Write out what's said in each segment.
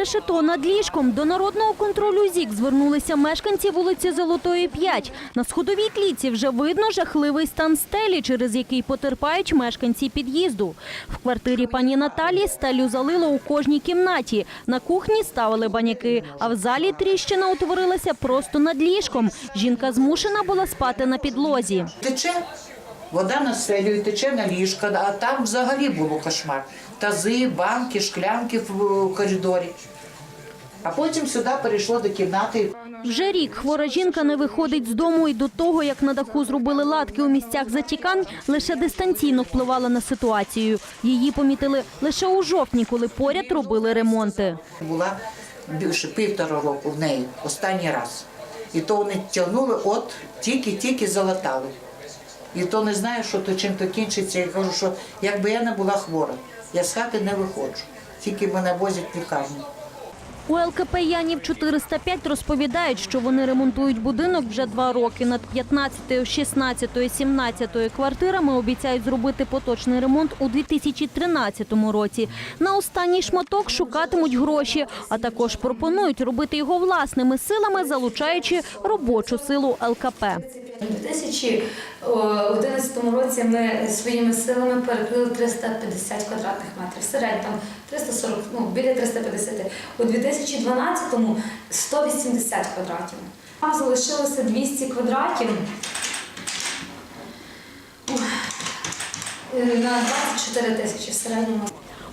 Решето над ліжком до народного контролю ЗІК звернулися мешканці вулиці Золотої 5. На сходовій клітці вже видно жахливий стан стелі, через який потерпають мешканці під'їзду. В квартирі пані Наталі стелю залило у кожній кімнаті. На кухні ставили баняки, а в залі тріщина утворилася просто над ліжком. Жінка змушена була спати на підлозі. Тече, вода на селю тече на ліжка, а там взагалі було кошмар. Тази, банки, шклянки в е, коридорі. А потім сюди перейшло до кімнати. Вже рік хвора жінка не виходить з дому і до того, як на даху зробили латки у місцях затікань, лише дистанційно впливала на ситуацію. Її помітили лише у жовтні, коли поряд робили ремонти. Була більше півтора року в неї, останній раз. І то вони тягнули, от тільки-тільки залатали. І то не знаю, що то чим то кінчиться. Я кажу, що якби я не була хвора, я з хати не виходжу. Тільки мене возять в лікарню. У ЛКП Янів 405 розповідають, що вони ремонтують будинок вже два роки. Над 15, 16, 17 квартирами обіцяють зробити поточний ремонт у 2013 році. На останній шматок шукатимуть гроші, а також пропонують робити його власними силами, залучаючи робочу силу ЛКП. У 2011 році ми своїми силами перекрили 350 квадратних метрів. Середньо там 340, ну біля 350. У 2012-му 180 квадратів. Нам залишилося 200 квадратів е, на 24 тисячі в середньому.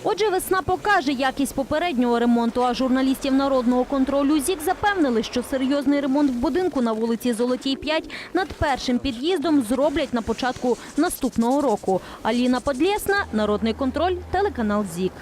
Отже, весна покаже якість попереднього ремонту. А журналістів народного контролю ЗІК запевнили, що серйозний ремонт в будинку на вулиці Золотій 5 над першим під'їздом зроблять на початку наступного року. Аліна Подлєсна, народний контроль, телеканал ЗІК.